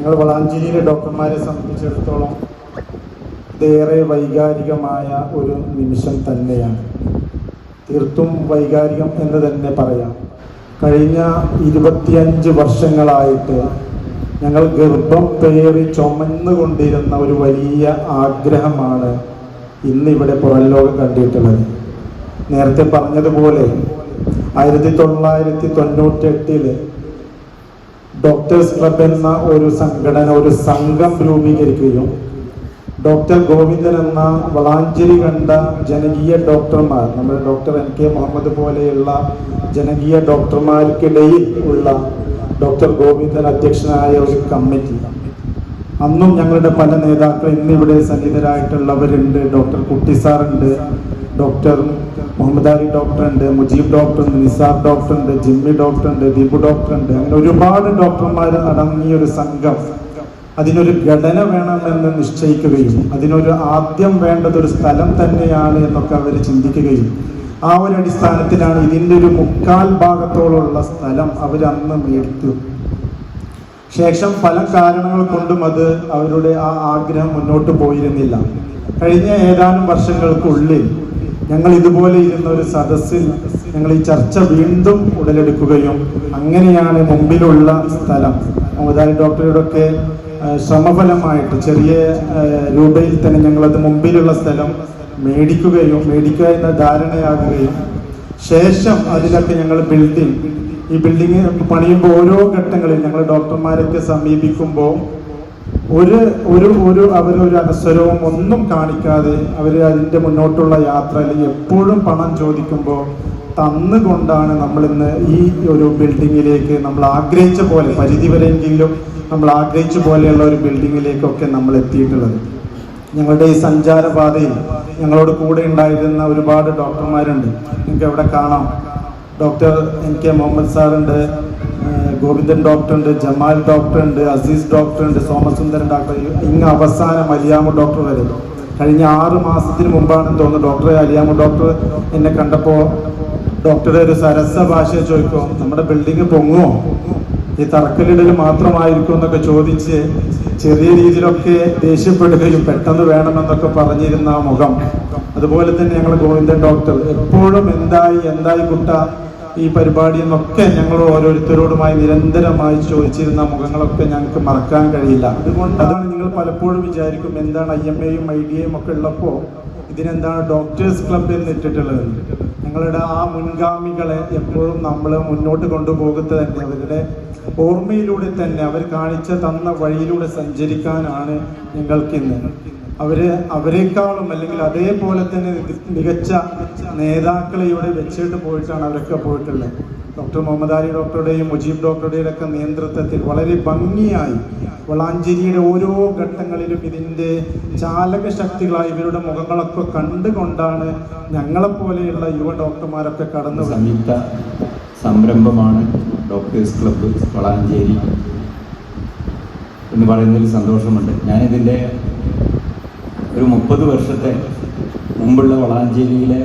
ഞങ്ങൾ വളാഞ്ചേരിയിലെ ഡോക്ടർമാരെ സംബന്ധിച്ചിടത്തോളം ഇതേറെ വൈകാരികമായ ഒരു നിമിഷം തന്നെയാണ്. തീർത്തും വൈകാരികം എന്ന് തന്നെ പറയാം. കഴിഞ്ഞ ഇരുപത്തിയഞ്ച് വർഷങ്ങളായിട്ട് ഞങ്ങൾ ഗർഭം പേറി ചുമന്നുകൊണ്ടിരുന്ന ഒരു വലിയ ആഗ്രഹമാണ് ഇന്നിവിടെ പുറംലോകം കണ്ടിട്ടുള്ളത്. നേരത്തെ പറഞ്ഞതുപോലെ ആയിരത്തി തൊള്ളായിരത്തി തൊണ്ണൂറ്റെട്ടിൽ ഡോക്ടേഴ്സ് ക്ലബ് എന്ന ഒരു സംഘടന ഒരു സംഘം രൂപീകരിക്കുകയും ഡോക്ടർ ഗോവിന്ദൻ എന്ന വളാഞ്ചേരി കണ്ട ജനകീയ ഡോക്ടർമാർ നമ്മുടെ ഡോക്ടർ എൻ കെ മുഹമ്മദ് പോലെയുള്ള ജനകീയ ഡോക്ടർമാർക്കിടയിൽ ഉള്ള ഡോക്ടർ ഗോവിന്ദൻ അധ്യക്ഷനായ ഒരു കമ്മിറ്റി അന്നും ഞങ്ങളുടെ പല നേതാക്കൾ ഇന്നിവിടെ സന്നിധരായിട്ടുള്ളവരുണ്ട് ഡോക്ടർ കുട്ടി സാറുണ്ട് ഡോക്ടർ മുഹമ്മദ് അലി ഡോക്ടർ ഉണ്ട് മുജീബ് ഡോക്ടർ ഉണ്ട് നിസാർ ഡോക്ടർ ഉണ്ട് ജിമ്മി ഡോക്ടർ ഉണ്ട് ദീപു ഡോക്ടർ ഉണ്ട് അങ്ങനെ ഒരുപാട് ഡോക്ടർമാർ അടങ്ങിയ ഒരു സംഘം. അതിനൊരു ഘടന വേണമെന്ന് നിശ്ചയിക്കുകയും അതിനൊരു ആദ്യം വേണ്ടത് ഒരു സ്ഥലം തന്നെയാണ് എന്നൊക്കെ അവർ ചിന്തിക്കുകയും ആ ഒരു അടിസ്ഥാനത്തിലാണ് ഇതിന്റെ ഒരു മുക്കാൽ ഭാഗത്തോളമുള്ള സ്ഥലം അവരന്ന് മേടിച്ചു ശേഷം പല കാരണങ്ങൾ കൊണ്ടും അത് അവരുടെ ആ ആഗ്രഹം മുന്നോട്ട് പോയിരുന്നില്ല. കഴിഞ്ഞ ഏതാനും വർഷങ്ങൾക്കുള്ളിൽ ഞങ്ങൾ ഇതുപോലെ ഇരുന്ന ഒരു സദസ്സിൽ ഞങ്ങൾ ഈ ചർച്ച വീണ്ടും ഉടലെടുക്കുകയും അങ്ങനെയാണ് മുമ്പിലുള്ള സ്ഥലം. മുതാരി ഡോക്ടറുടെയൊക്കെ ശ്രമഫലമായിട്ട് ചെറിയ രൂപയിൽ തന്നെ ഞങ്ങളത് മുമ്പിലുള്ള സ്ഥലം മേടിക്കുകയും മേടിക്കുക എന്ന ധാരണയാകുകയും ശേഷം അതിനൊക്കെ ഞങ്ങൾ ബിൽഡിംഗ് ഈ ബിൽഡിംഗ് പണിയുമ്പോൾ ഓരോ ഘട്ടങ്ങളിൽ ഞങ്ങൾ ഡോക്ടർമാരൊക്കെ സമീപിക്കുമ്പോൾ ഒരു ഒരു ഒരു അവരൊരു അനുസരവും ഒന്നും കാണിക്കാതെ അവർ അതിന്റെ മുന്നോട്ടുള്ള യാത്രയിൽ എപ്പോഴും പണം ചോദിക്കുമ്പോൾ തന്നുകൊണ്ടാണ് നമ്മൾ ഇന്ന് ഈ ഒരു ബിൽഡിങ്ങിലേക്ക് നമ്മൾ ആഗ്രഹിച്ച പോലെ പരിധി വരെയെങ്കിലും നമ്മൾ ആഗ്രഹിച്ച പോലെയുള്ള ഒരു ബിൽഡിങ്ങിലേക്കൊക്കെ നമ്മൾ എത്തിയിട്ടുള്ളത്. ഞങ്ങളുടെ ഈ സഞ്ചാരപാതയിൽ ഞങ്ങളോട് കൂടെ ഉണ്ടായിരുന്ന ഒരുപാട് ഡോക്ടർമാരുണ്ട്. നിങ്ങൾക്ക് എവിടെ കാണാം. ഡോക്ടർ എൻ കെ മുഹമ്മദ് സാറുണ്ട് ഗോവിന്ദൻ ഡോക്ടർ ഉണ്ട് ജമാൽ ഡോക്ടർ ഉണ്ട് അസീസ് ഡോക്ടർ ഉണ്ട് സോമസുന്ദരൻ ഡോക്ടർ ഇങ്ങ് അവസാനം അലിയാമു ഡോക്ടർ വരെ. കഴിഞ്ഞ ആറ് മാസത്തിന് മുമ്പാണെന്ന് തോന്നുന്നു ഡോക്ടറെ അലിയാമു ഡോക്ടർ എന്നെ കണ്ടപ്പോൾ ഡോക്ടറെ ഒരു സരസ ഭാഷ ചോദിക്കും നമ്മുടെ ബിൽഡിംഗ് പൊങ്ങുമോ ഈ തറക്കല്ലിടൽ മാത്രമായിരിക്കും എന്നൊക്കെ ചോദിച്ച് ചെറിയ രീതിയിലൊക്കെ ദേഷ്യപ്പെടുകയും പെട്ടെന്ന് വേണമെന്നൊക്കെ പറഞ്ഞിരുന്ന ആ മുഖം. അതുപോലെ തന്നെ ഞങ്ങൾ ഗോവിന്ദൻ ഡോക്ടർ എപ്പോഴും എന്തായി എന്തായി കുട്ട ഈ പരിപാടി എന്നൊക്കെ ഞങ്ങൾ ഓരോരുത്തരോടുമായി നിരന്തരമായി ചോദിച്ചിരുന്ന മുഖങ്ങളൊക്കെ ഞങ്ങൾക്ക് മറക്കാൻ കഴിയില്ല. അതുകൊണ്ട് അതാണ് നിങ്ങൾ പലപ്പോഴും വിചാരിക്കും എന്താണ് ഐ എം എയും ഐ ഡി എയും ഒക്കെ ഉള്ളപ്പോൾ ഇതിനെന്താണ് ഡോക്ടേഴ്സ് ക്ലബ് എന്ന് ഇട്ടിട്ടുള്ളത്. ഞങ്ങളുടെ ആ മുൻഗാമികളെ എപ്പോഴും നമ്മൾ മുന്നോട്ട് കൊണ്ടുപോകുന്നത് തന്നെ. അവരുടെ ഓർമ്മയിലൂടെ തന്നെ അവർ കാണിച്ച തന്ന വഴിയിലൂടെ സഞ്ചരിക്കാനാണ് ഞങ്ങൾക്കിന്ന് അവർ അവരെക്കാളും അല്ലെങ്കിൽ അതേപോലെ തന്നെ മികച്ച നേതാക്കളെ ഇവിടെ വെച്ചിട്ട് പോയിട്ടാണ് അവരൊക്കെ പോയിട്ടുള്ളത്. ഡോക്ടർ മുഹമ്മദ് അലി ഡോക്ടറുടെയും മുജീബ് ഡോക്ടറുടെയും ഒക്കെ നേതൃത്വത്തിൽ വളരെ ഭംഗിയായി വളാഞ്ചേരിയുടെ ഓരോ ഘട്ടങ്ങളിലും ഇതിന്റെ ചാലകശക്തികളായി ഇവരുടെ മുഖങ്ങളൊക്കെ കണ്ടുകൊണ്ടാണ് ഞങ്ങളെപ്പോലെയുള്ള യുവ ഡോക്ടർമാരൊക്കെ കടന്നു സംയുക്ത സംരംഭമാണ്. ഡോക്ടേഴ്സ് ക്ലബ്ബ് വളാഞ്ചേരി എന്ന് പറയുന്നതിൽ സന്തോഷമുണ്ട്. ഞാനിതിന്റെ ഒരു മുപ്പത് വർഷത്തെ മുമ്പുള്ള വളാഞ്ചേരിയിലെ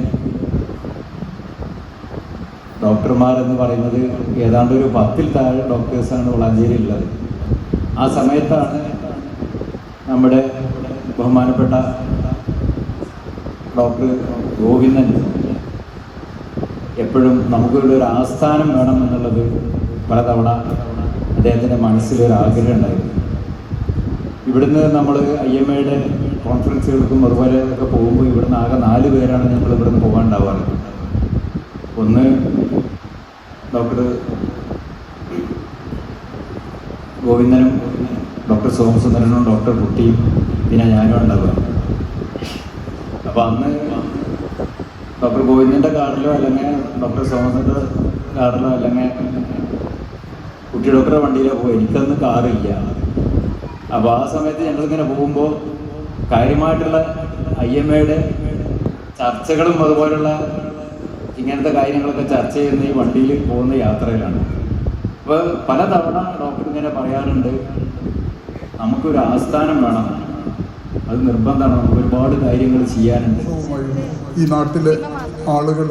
ഡോക്ടർമാർ എന്ന് പറയുന്നത് ഏതാണ്ട് ഒരു പത്തിൽ താഴെ ഡോക്ടേഴ്സാണ് വളാഞ്ചേരി ഉള്ളത് ആ സമയത്താണ് നമ്മുടെ ബഹുമാനപ്പെട്ട ഡോക്ടർ ഗോവിന്ദൻ എപ്പോഴും നമുക്കിവിടെ ഒരു ആസ്ഥാനം വേണം എന്നുള്ളത് പലതവണ അദ്ദേഹത്തിന്റെ മനസ്സിലൊരു ആഗ്രഹം ഉണ്ടായിരുന്നു. ഇവിടുന്ന് നമ്മൾ ഐ എം എയുടെ കോൺഫറൻസുകൾക്കും അതുപോലെ ഒക്കെ പോകുമ്പോൾ ഇവിടുന്ന് ആകെ നാല് പേരാണ് ഞങ്ങൾ ഇവിടുന്ന് പോകാനുണ്ടാവാറ്. ഒന്ന് ഡോക്ടർ ഗോവിന്ദനും ഡോക്ടർ സോമസുന്ദരനും ഡോക്ടർ കുട്ടിയും പിന്നെ ഞാനും ഉണ്ടാവുക അപ്പോൾ അന്ന് ഡോക്ടർ ഗോവിന്ദന്റെ കാറിലോ അല്ലെങ്കിൽ ഡോക്ടർ സോമസിന്റെ കാറിലോ അല്ലെങ്കിൽ കുട്ടി ഡോക്ടറുടെ വണ്ടിയിലോ പോയി. എനിക്കന്ന് കാറില്ല. അപ്പോൾ ആ സമയത്ത് ഞങ്ങളിങ്ങനെ പോകുമ്പോൾ കാര്യമായിട്ടുള്ള ഐ എം എയുടെ ചർച്ചകളും അതുപോലുള്ള ഇങ്ങനത്തെ കാര്യങ്ങളൊക്കെ ചർച്ച ചെയ്യുന്ന ഈ വണ്ടിയിൽ പോകുന്ന യാത്രയിലാണ്. അപ്പോൾ പലതവണ ഡോക്ടർ ഇങ്ങനെ പറയാറുണ്ട് നമുക്കൊരു ആസ്ഥാനം വേണം. അത് നിർബന്ധമാണ്. നമുക്ക് ഒരുപാട് കാര്യങ്ങൾ ചെയ്യാനുണ്ട്. ഈ നാട്ടിലെ ആളുകൾ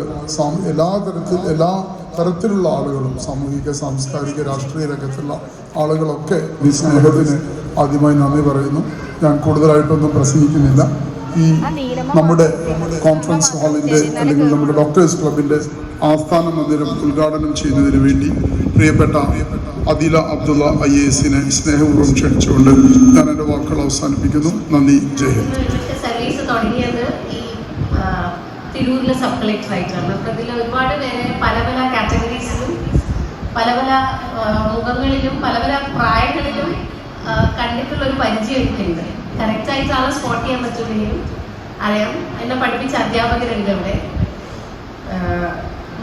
എല്ലാ തരത്തിൽ എല്ലാ തരത്തിലുള്ള ആളുകളും സാമൂഹിക സാംസ്കാരിക രാഷ്ട്രീയ രംഗത്തുള്ള ആളുകളൊക്കെ ഈ സ്നേഹത്തിന് ആദ്യമായി നന്ദി പറയുന്നു. ഞാൻ കൂടുതലായിട്ടൊന്നും പ്രസംഗിക്കുന്നില്ല. ഈ നമ്മുടെ കോൺഫറൻസ് ഹാളിന്റെ അല്ലെങ്കിൽ നമ്മുടെ ഡോക്ടേഴ്സ് ക്ലബിന്റെ ആസ്ഥാന മന്ദിരം ഉദ്ഘാടനം ചെയ്യുന്നതിന് വേണ്ടി പ്രിയപ്പെട്ട അദില അബ്ദുള്ള ഐ എസിനെ സ്നേഹപൂർവം ക്ഷണിച്ചുകൊണ്ട് ഞാൻ എന്റെ വാക്കുകൾ അവസാനിപ്പിക്കുന്നു. നന്ദി. ജയ് ഹിന്ദ്. സർവീസ് തുടങ്ങിയത് തിരൂരിലെ സബ് കളക്ടർ അപ്പൊ ഇതിൽ ഒരുപാട് പേരെ പല പല കാറ്റഗറീസിലും പല പല മുഖങ്ങളിലും പല പല പ്രായങ്ങളിലും കണ്ടിട്ടുള്ള ഒരു പരിചയം എനിക്കുണ്ട് കറക്റ്റായിട്ട് ആളെ സ്പോട്ട് ചെയ്യാൻ പറ്റുമെങ്കിലും അറിയാം. എന്നെ പഠിപ്പിച്ച അധ്യാപകരുണ്ട് അവിടെ.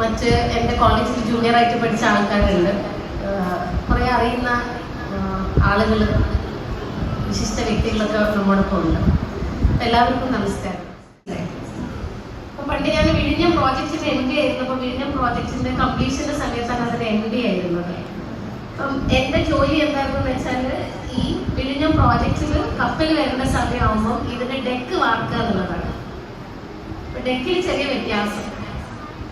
മറ്റ് എന്റെ കോളേജിൽ ജൂനിയറായിട്ട് പഠിച്ച ആൾക്കാരുണ്ട്. കുറേ അറിയുന്ന ആളുകൾ വിശിഷ്ട വ്യക്തികളൊക്കെ നമ്മോടൊപ്പം ഉണ്ട്. എല്ലാവർക്കും നമസ്കാരം. പണ്ട് ഞാൻ വിഴിഞ്ഞം പ്രോജക്റ്റിന്റെ എം ഡി അപ്പൊ വിഴിഞ്ഞം പ്രോജക്റ്റിന്റെ കംപ്ലീഷന്റെ സമയത്താണ് അതിന് എം ഡി ആയിരുന്നത്. അപ്പം എന്റെ ജോലി എന്തായിരുന്നു വെച്ചാൽ ഈ വിഴിഞ്ഞ പ്രോജക്റ്റിൽ കപ്പൽ വരുന്ന സമയമാകുമ്പോൾ ഇതിന്റെ ഡെക്ക് വാർക്കുക എന്നുള്ളതാണ്. ഡെക്കിൽ ചെറിയ വ്യത്യാസം.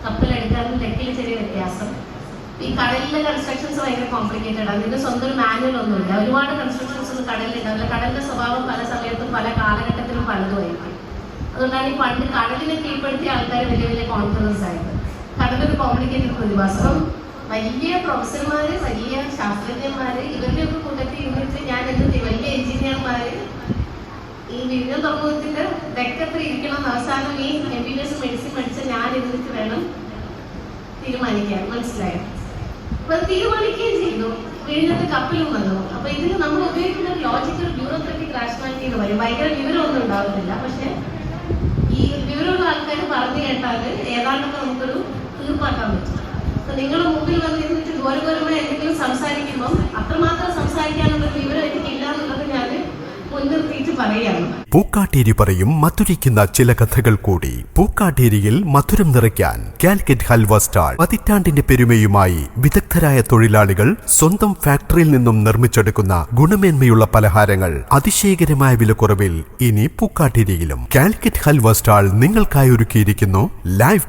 കപ്പൽ എടുക്കാനും ഡെക്കിൽ ചെറിയ വ്യത്യാസം. ഈ കടലിലെ കൺസ്ട്രക്ഷൻസ് ഭയങ്കര കോംപ്ലിക്കേറ്റഡ് ആണ്. ഇതിന് സ്വന്തം ഒരു മാനുവൽ ഒന്നുമില്ല. ഒരുപാട് കൺസ്ട്രക്ഷൻസ് കടലിലുണ്ടാവില്ല കടലിന്റെ സ്വഭാവം പല സമയത്തും പല കാലഘട്ടത്തിലും പലതുമായിരിക്കും അതുകൊണ്ടാണ് ഈ പണ്ട് കടലിനെ കീഴ്പ്പെടുത്തിയ ആൾക്കാർ വലിയ വലിയ കോൺഫിഡൻസ് ആയത് കടലൊരു കോംപ്ലിക്കേറ്റഡ് പ്രതിഭാസം. വലിയ പ്രൊഫസർമാര് വലിയ ശാസ്ത്രജ്ഞന്മാര് ഇവരുടെയൊക്കെ കൂട്ടത്തിൽ ഇന്നിട്ട് ഞാൻ എന്ത് വലിയ എഞ്ചിനീയർമാര് ഈ വിവിധ തുറമുഖത്തിന്റെ ഡെക്കത്തിൽ ഇരിക്കണം അവസാനം ഈ M B B S medicine പഠിച്ച ഞാൻ ഇരുന്നിട്ട് വേണം തീരുമാനിക്കാൻ. മനസ്സിലായോ? അപ്പൊ തീരുമാനിക്കുകയും ചെയ്തു. വീടിനകത്ത് കപ്പലും വന്നു. അപ്പൊ ഇതിന് നമ്മൾ ഉപയോഗിക്കുന്ന ലോജിക്കൽ ബ്യൂറോക്രറ്റിക് റാഷണാലിറ്റി എന്ന് പറയും. ഭയങ്കര വിവരമൊന്നും ഉണ്ടാവുന്നില്ല പക്ഷെ ഈ വിവരമുള്ള ആൾക്കാർ പറഞ്ഞു കേട്ടാൽ ഏതാണ്ടൊക്കെ നമുക്കൊരു തീർപ്പാക്കാൻ പറ്റും. അപ്പൊ നിങ്ങളുടെ മുമ്പിൽ വന്നിരുന്നിട്ട് ഗോരഗോരമായി എന്തെങ്കിലും സംസാരിക്കുമ്പോൾ അത്രമാത്രം സംസാരിക്കാനുള്ള വിവരം എനിക്കില്ല എന്നുള്ളത് ഞാൻ പൂക്കാട്ടേരി പറയും മധുരിക്കുന്ന ചില കഥകൾ കൂടി. പൂക്കാട്ടേരിയിൽ മധുരം നിറയ്ക്കാൻ കാലിക്കറ്റ് ഹൽവ സ്റ്റാൾ പതിറ്റാണ്ടിന്റെ പെരുമയുമായി വിദഗ്ധരായ തൊഴിലാളികൾ സ്വന്തം ഫാക്ടറിയിൽ നിന്നും നിർമ്മിച്ചെടുക്കുന്ന ഗുണമേന്മയുള്ള പലഹാരങ്ങൾ അതിശയകരമായ വിലക്കുറവിൽ ഇനി പൂക്കാട്ടേരിയിലും. കാലിക്കറ്റ് ഹൽവ സ്റ്റാൾ നിങ്ങൾക്കായി ഒരുക്കിയിരിക്കുന്നു ലൈവ്